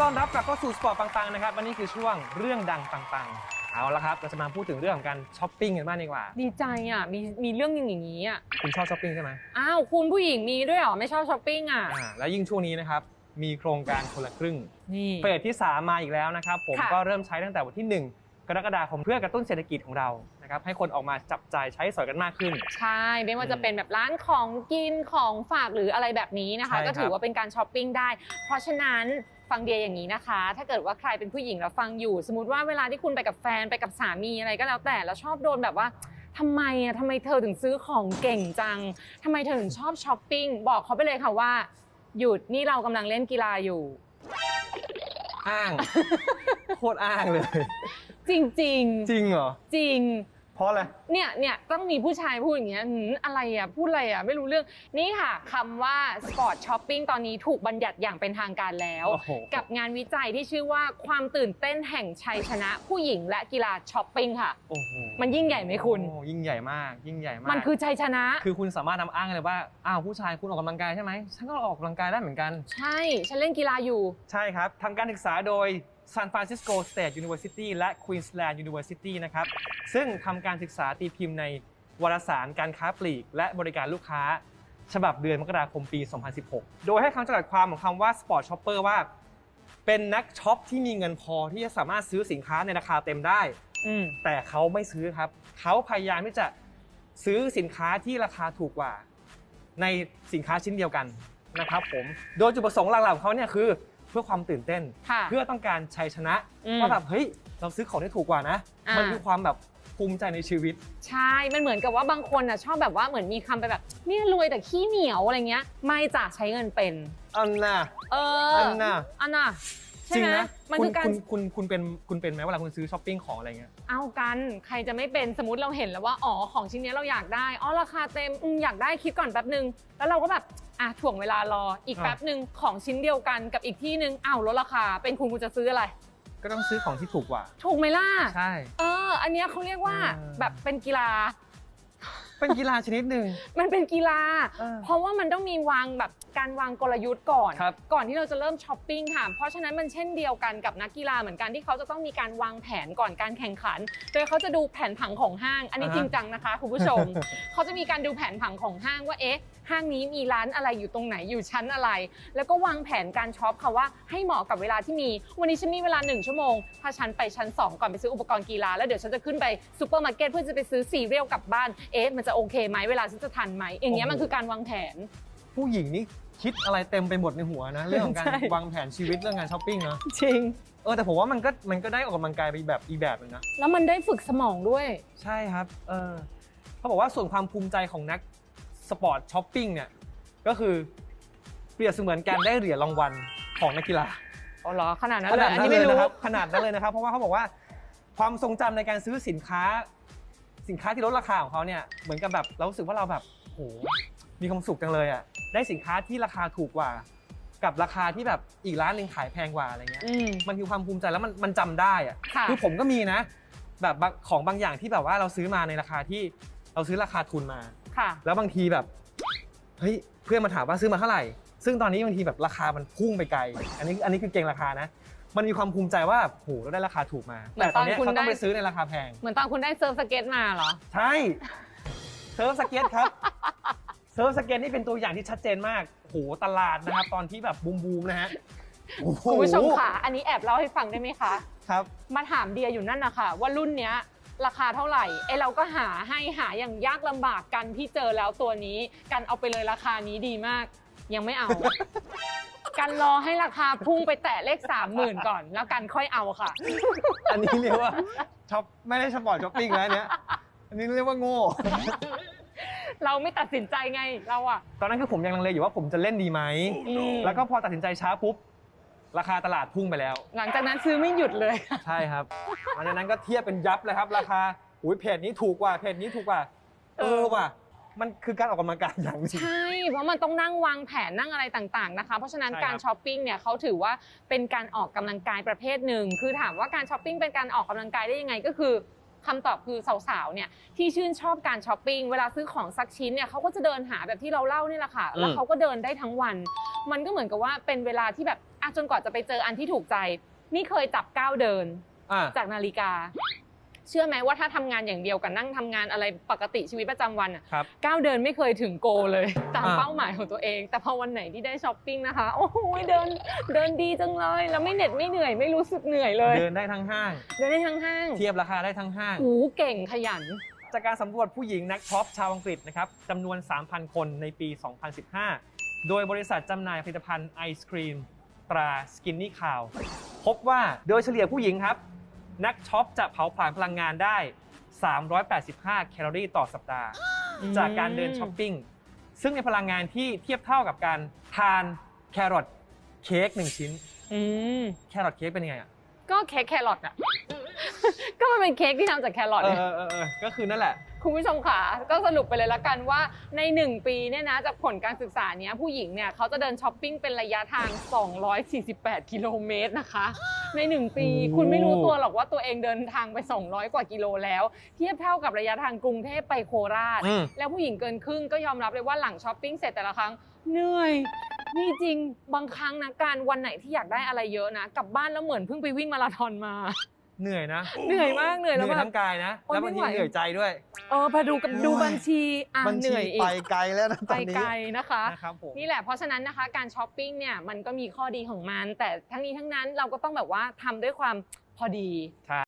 ต้อนรับกลับเข้าสู่สปอร์ตปังๆนะครับวันนี้คือช่วงเรื่องดังปังๆ เอาละครับเราจะมาพูดถึงเรื่องของการช้อปปิ้งกันบ้างดีกว่า ดีใจอะมีมีเรื่องอย่างนี้อะคุณชอบช้อปปิ้งใช่ไหมอ้าวคุณผู้หญิงมีด้วยเหรอไม่ชอบช้อปปิ้งอะอ่าแล้วยิ่งช่วงนี้นะครับมีโครงการคนละครึ่งนี่เฟสที่ 3 มาอีกแล้วนะครับผมค่ะ ก็เริ่มใช้ตั้งแต่วันที่ 1 กรกฎาคมเพื่อกระตุ้นเศรษฐกิจของเรานะครับให้คนออกมาจับจ่ายใช้สอยกันมากขึ้น ใช่ไม่ว่าจะเป็นแบบร้านของกินของฝากหรืออะไรแบบนี้นะคะ ใช่ครับ ก็ถือว่าเป็นการช้อปปิ้งได้ เพราะฉะนั้น ฟังเดียอย่างนี้นะคะ ถ้าเกิดว่าใครเป็นผู้หญิงแล้วฟังอยู่ สมมติว่าเวลาที่คุณไปกับแฟนไปกับสามีอะไรก็แล้วแต่แล้วชอบโดนแบบว่าทำไมอะทำไมเธอถึงซื้อของเก่งจังทำไมเธอถึงชอบช้อปปิ้งบอกเขาไปเลยค่ะว่า หยุดนี่เรากำลังเล่นกีฬาอยู่ อ้าง โคตรอ้างเลย จริงๆจริงเหรอ จริง เพราะอะไร เนี่ยเนี่ยต้องมีผู้ชายพูดอย่างเงี้ยหืมอะไรอะพูดอะไรอะไม่รู้เรื่อง นี่ค่ะคำว่าสปอร์ตช้อปปิ้งตอนนี้ถูกบัญญัติอย่างเป็นทางการแล้ว โอ้โห กับงานวิจัยที่ชื่อว่าความตื่นเต้นแห่งชัยชนะ ผู้หญิงและกีฬาช้อปปิ้งค่ะ โอ้โหมันยิ่งใหญ่ไหมคุณ โอ้ยิ่งใหญ่มาก ยิ่งใหญ่มาก มันคือชัยชนะ คือคุณสามารถนำอ้างเลยว่า อ้าวผู้ชายคุณออกกำลังกายใช่ไหม ฉันก็ออกกำลังกายได้เหมือนกัน ใช่ ฉันเล่นกีฬาอยู่ ใช่ครับทำการศึกษาโดย San Francisco State University และ Queensland University นะครับ ซึ่งทำการศึกษาตีพิมพ์ในวารสารการค้าปลีก และบริการลูกค้า ฉบับเดือนมกราคมปี 2016 โดยให้คำจำกัดความของคำว่า Sport Shopper ว่า เป็นนักช็อปที่มีเงินพอที่จะสามารถซื้อสินค้าในราคาเต็มได้อืมแต่เขาไม่ซื้อครับ เขาพยายามที่จะซื้อสินค้าที่ราคาถูกกว่า ในสินค้าชิ้นเดียวกันนะครับผม โดยจุดประสงค์หลักๆของเขาเนี่ยคือ เพื่อความตื่นเต้น ค่ะเพื่อต้องการชัยชนะอืม ว่าแบบเฮ้ยเราซื้อของที่ถูกกว่านะอ่ามัมันคือความแบบภูมิใจในชีวิต ใช่ มันเหมือนกับว่าบางคนอะชอบแบบว่าเหมือนมีคำไปแบบเนี่ยรวยแต่ขี้เหนียวอะไรเงี้ย ไม่จ่าใช้เงินเป็น อันน่ะเอออัอันน่ะ อันน่ะ ใช่จริงไหมนะมันคุณคือการ คุณคุณคุณเป็นคุณเป็นไหมเวลาคุณซื้อช้อปปิ้งของอะไรเงี้ย เอากัน ใครจะไม่เป็นสมมติเราเห็นแล้วว่าอ๋อของชิ้นนี้เราอยากได้อ๋อราคาเต็มอืมอยากได้คิดก่อนแป๊บนึงแล้วเราก็แบบอะถ่วงเวลารออีกอะ แป๊บนึงของชิ้นเดียวกันกับอีกที่นึงอ้าวลดราคาเป็นคุณคุณจะซื้ออะไร ก็ต้องซื้อของที่ถูกกว่า ถูกไหมล่ะ ใช่ เออ อันเนี้ยเขาเรียกว่าเออ แบบเป็นกีฬา เป็นกีฬาชนิดหนึ่ง มันเป็นกีฬา เออเพราะว่ามันต้องมีวางแบบการวางกลยุทธ์ก่อน ครับ ก่อนที่เราจะเริ่มช้อปปิ้งค่ะ เพราะฉะนั้นมันเช่นเดียวกันกับนักกีฬาเหมือนกันที่เขาจะต้องมีการวางแผนก่อนการแข่งขัน โดยเขาจะดูแผนผังของห้าง อันนี้อ่าฮะจริงจังนะคะคุณผู้ชม เขาจะมีการดูแผนผังของห้างว่าเอ๊ะ ห้างนี้มีร้านอะไรอยู่ตรงไหนอยู่ชั้นอะไร แล้วก็วางแผนการช็อปค่ะว่าให้เหมาะกับเวลาที่มี วันนี้ฉันมีเวลาหนึ่งชั่วโมงถ้าฉันไปชั้น 2 ก่อนไปซื้ออุปกรณ์กีฬาแล้วเดี๋ยวฉันจะขึ้นไปซูเปอร์มาร์เก็ตเพื่อจะไปซื้อซีเรียลกลับบ้านเอ๊ะมันจะโอเคไหมเวลาฉันจะทันไหมอย่างเงี้ยมันคือการวางแผน ผู้หญิงนี่คิดอะไรเต็มไปหมดในหัวนะ เรื่องของการใช่ วางแผนชีวิตเรื่องงานช้อปปิ้งเนาะจริง เออแต่ผมว่ามันก็มันก็ได้ออกกำลังกายไปแบบอีกแบบหนึงนะ แล้วมันได้ฝึกสมองด้วย ใช่ครับ เออเขาบอกว่าส่วนความภูมิใจของนัก สปอร์ตช้อปปิ้งเนี่ยก็คือเปรียบเสมือนการได้เหรียญรางวัลของนักกีฬาอ๋อเหรอขนาดนั้นขเลนายดอันนั้นนี้เลไม่ยรู้นะครับขนาดนั้นเลยนะครับ เพราะว่าเขาบอกว่าความทรงจำในการซื้อสินค้า สินค้าที่ลดราคาของเขาเนี่ยเหมือนกับแบบเรารู้สึกว่าเราแบบโหมีความสุขจังเลยอะได้สินค้าที่ราคาถูกกว่า กับราคาที่แบบอีกร้านหนึ่งขายแพงกว่าอะไรเงี้ยอืมมันคือความภูมิใจแล้วมันมันจำได้อะ ค่ะ คือผมก็มีนะ แบบบางของบางอย่างที่แบบว่าเราซื้อมาในราคาที่เราซื้อราคาทุนมา ค่ะ แล้วบางทีแบบเฮ้ยเพื่อนมาถามว่าซื้อมาเท่าไหร่ ซึ่งตอนนี้บางทีแบบราคามันพุ่งไปไกล อันนี้อันนี้คือเก่งราคานะ มันมีความภูมิใจว่าโหเราได้ราคาถูกมา เหมือนแต่ตอนเนี้ยตอนคุณเขาต้องได้ไปซื้อในราคาแพง เหมือนตอนคุณได้เซิร์ฟสเก็ตมาเหรอ ใช่ เซิร์ฟสเก็ตครับ เซิร์ฟสเก็ตนี่เป็นตัวอย่างที่ชัดเจนมากโหตลาดนะครับ ตอนที่แบบบูมบูมๆนะฮะโอ้โหคุณผู้ชมค่ะ อันนี้แอบเล่าให้ฟังได้ไหมคะ ครับ มาถามเดียอยู่นั่นนะคะว่ารุ่นเนี้ย ราคาเท่าไหร่ไอเราก็หาให้หาอย่างยากลำบากกันที่เจอแล้วตัวนี้ กันเอาไปเลยราคานี้ดีมาก ยังไม่เอา กันรอให้ราคาพุ่งไปแตะเลขสามหมื่นก่อน แล้วกันค่อยเอาค่ะ อันนี้เรียกว่าช็อปไม่ได้สปอร์ตช้อปปิ้งแล้วอันเนี้ยอันนี้เรียกว่าโง่ เราไม่ตัดสินใจไงเราอะตอนนั้นคือผมยังลังเลอยู่ว่าผมจะเล่นดีไหมอืมแล้วก็พอตัดสินใจช้าปุ๊บ ราคาตลาดพุ่งไปแล้ว หลังจากนั้นซื้อไม่หยุดเลย ใช่ครับหลังจากนั้นก็เทียบเป็นยับเลยครับ ราคาอุ้ยเพจนี้ถูกกว่าเพจนี้ถูกกว่าเอเอออว่ะมันคือการออกกำลังกายอย่างหนึง ใช่ เพราะมันต้องนั่งวางแผนนั่งอะไรต่างๆนะคะ เพราะฉะนั้นใช่ครับ การช้อปปิ้งเนี่ยเขาถือว่าเป็นการออกกำลังกายประเภทหนึ่ง คือถามว่าการช้อปปิ้งเป็นการออกกำลังกายได้ยังไงก็คือ คำตอบคือสาวๆเนี่ยที่ชื่นชอบการช้อปปิ้งเวลาซื้อของสักชิ้นเนี่ยเขาก็จะเดินหาแบบที่เราเล่านี่แหละค่ะ แล้วอืมเขาก็เดินได้ทั้งวัน มันก็เหมือนกับว่าเป็นเวลาที่แบบอะจนกว่าจะไปเจออันที่ถูกใจ นี่เคยจับก้าวเดินอ่าจากนาฬิกา เชื่อไหมว่าถ้าทำงานอย่างเดียวกับนั่งทำงานอะไรปกติชีวิตประจำวันอะครับก้าวเดินไม่เคยถึงโกเลยตามอ่าเป้าหมายของตัวเอง แต่พอวันไหนที่ได้ช้อปปิ้งนะคะ โอ้โหเดินเดินดีจังเลย แล้วไม่เหน็ดไม่เหนื่อยไม่รู้สึกเหนื่อยเลย เดินได้ทั้งห้าง เดินได้ทั้งห้าง เทียบราคาได้ทั้งห้างหูเก่งขยันจากการสำรวจผู้หญิงนักช็อปชาวอังกฤษนะครับจำนวน 3,000 คนในปี 2015 โดยบริษัทจำหน่ายผลิตภัณฑ์ไอศครีมตราสกินนี่คาว พบว่าโดยเฉลี่ยผู้หญิงครับ นักช็อปจะเผาผลาญพลังงานได้ 385 แคลอรี่ต่อสัปดาห์ จากการเดินช้อปปิ้ง ซึ่งในพลังงานที่เทียบเท่ากับการทานแครอทเค้กหนึ่งชิ้นอืมแครอทเค้กเป็นยังไงอะ ก็เค้กแครอทอะ ก็มันเป็นเค้กที่ทำจากแครอทเอเนี่ยอเออเออก็คือนั่นแหละ คุณผู้ชมค่ะก็สรุปไปเลยละกันว่าใน 1 ปีเนี่ยนะจากผลการศึกษาเนี้ยผู้หญิงเนี่ยเขาจะเดินช้อปปิ้งเป็นระยะทาง 248 กิโลเมตรนะคะ ใน 1 ปีโอ้คุณไม่รู้ตัวหรอกว่าตัวเองเดินทางไป 200 กว่ากิโลแล้ว เทียบเท่ากับระยะทางกรุงเทพไปโคราชอืมแล้วผู้หญิงเกินครึ่งก็ยอมรับเลยว่าหลังช้อปปิ้งเสร็จแต่ละครั้งเหนื่อยนี่จริงบางครั้งนะการวันไหนที่อยากได้อะไรเยอะนะกลับบ้านแล้วเหมือนเพิ่งไปวิ่งมาราธอนมา เหนื่อยนะเหนื่อยมากเหนื่อยเหแล้วนื่อยแบทั้บงกายนะโอ๊ยแล้วบางทีไม่ไหว เหนื่อยใจด้วย เออพอดูกับดูบัญชีอะบัญเหชีนื่อยอีไปกไกลแล้วนะตไปอนนี้ไกลนะคะ นะครับผม นี่แหละเพราะฉะนั้นนะคะการช้อปปิ้งเนี่ยมันก็มีข้อดีของมัน แต่ทั้งนี้ทั้งนั้นเราก็ต้องแบบว่าทำด้วยความพอดี